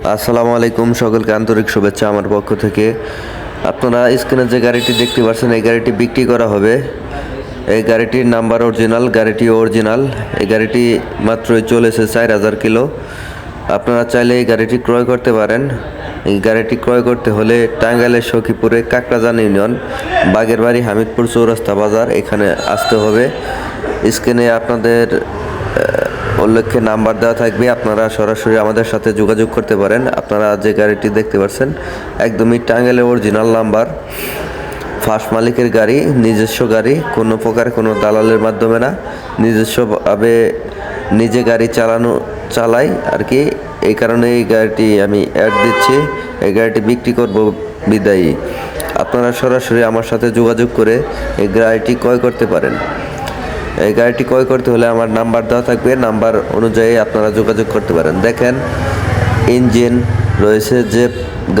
আসসালামু আলাইকুম, সকলকে আন্তরিক শুভেচ্ছা আমার পক্ষ থেকে। আপনারা স্ক্রিনে যে গাড়িটি দেখতে পাচ্ছেন, এই গাড়িটি বিক্রি করা হবে। এই গাড়িটির নাম্বার অরিজিনাল, গাড়িটি অরিজিনাল। এই গাড়িটি মাত্রই চলেছে চার হাজার কিলো। আপনারা চাইলে এই গাড়িটি ক্রয় করতে পারেন। এই গাড়িটি ক্রয় করতে হলে টাঙ্গাইলের সখীপুরে কাকরাজান ইউনিয়ন বাগের বাড়ি হামিদপুর চৌরাস্তা বাজার এখানে আসতে হবে। স্ক্রিনে আপনাদের উল্লেখ্যে নাম্বার দেওয়া থাকবে, আপনারা সরাসরি আমাদের সাথে যোগাযোগ করতে পারেন। আপনারা যে গাড়িটি দেখতে পাচ্ছেন, একদমই টাঙ্গাইলের অরিজিনাল নাম্বার ফার্স্ট মালিকের গাড়ি, নিজস্ব গাড়ি, কোনো প্রকার কোনো দালালের মাধ্যমে না। নিজস্বভাবে নিজে গাড়ি চালানো, চালাই আর কি। এই কারণে এই গাড়িটি আমি অ্যাড দিচ্ছি। এই গাড়িটি বিক্রি করব বিদায়ী। আপনারা সরাসরি আমার সাথে যোগাযোগ করে এই গাড়িটি ক্রয় করতে পারেন। এই গাড়িটি ক্রয় করতে হলে আমার নাম্বার দেওয়া থাকবে। নাম্বার অনুযায়ী আপনারা যোগাযোগ করতে পারেন। দেখেন, ইঞ্জিন রয়েছে যে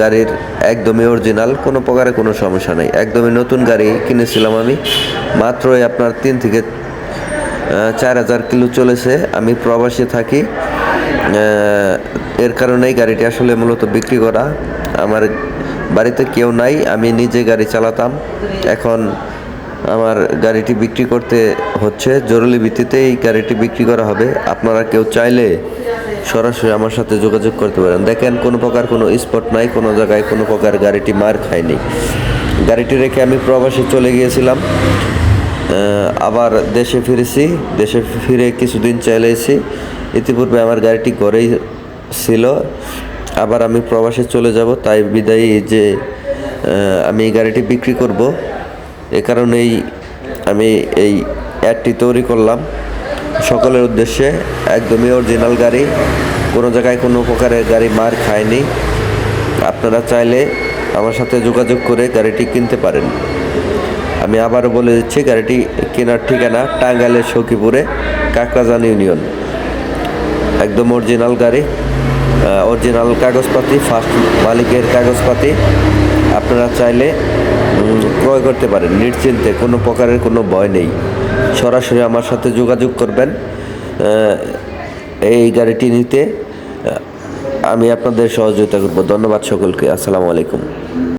গাড়ির একদমই অরিজিনাল কোনো প্রকারে কোনো সমস্যা নেই। একদমই নতুন গাড়ি কিনেছিলাম আমি। মাত্রই আপনার তিন থেকে চার হাজার কিলো চলেছে। আমি প্রবাসী থাকি। এর কারণেই গাড়িটি আসলে মূলত বিক্রি করা। আমার বাড়িতে কেউ নাই। আমি নিজে গাড়ি চালাতাম। এখন আমার গাড়িটি বিক্রি করতে হচ্ছে, জরুরি ভিত্তিতে এই গাড়িটি বিক্রি করা হবে। আপনারা কেউ চাইলে সরাসরি আমার সাথে যোগাযোগ করতে পারেন। দেখেন, কোনো প্রকার কোনো স্পট নাই, কোনো জায়গায় কোনো প্রকার গাড়িটি মার খায়নি। গাড়িটি রেখে আমি প্রবাসে চলে গিয়েছিলাম। আবার দেশে ফিরেছি। দেশে ফিরে কিছুদিন চলে এসেছি ইতিপূর্বে আমার গাড়িটি ঘরেই ছিল। আবার আমি প্রবাসে চলে যাব। তাই বিদায়ী যে আমি এই গাড়িটি বিক্রি করব। এ কারণেই আমি এই অ্যাডটি তৈরি করলাম। সকলের উদ্দেশ্যে একদমই অরিজিনাল গাড়ি, কোনো জায়গায় কোনো প্রকারের গাড়ি মার খায়নি। আপনারা চাইলে আমার সাথে যোগাযোগ করে গাড়িটি কিনতে পারেন। আমি আবারও বলে দিচ্ছি, গাড়িটি কেনার ঠিকানা টাঙ্গাইলের সখীপুরে কাকরাজান ইউনিয়ন। একদম অরিজিনাল গাড়ি অরিজিনাল কাগজপাতি ফার্স্ট মালিকের কাগজপাতি। আপনারা চাইলে ক্রয় করতে পারেন। নিশ্চিন্তে কোনো প্রকারের কোনো ভয় নেই। সরাসরি আমার সাথে যোগাযোগ করবেন। এই গাড়িটি নিতে। আমি আপনাদের সহযোগিতা করব। ধন্যবাদ সকলকে। আসসালামু আলাইকুম।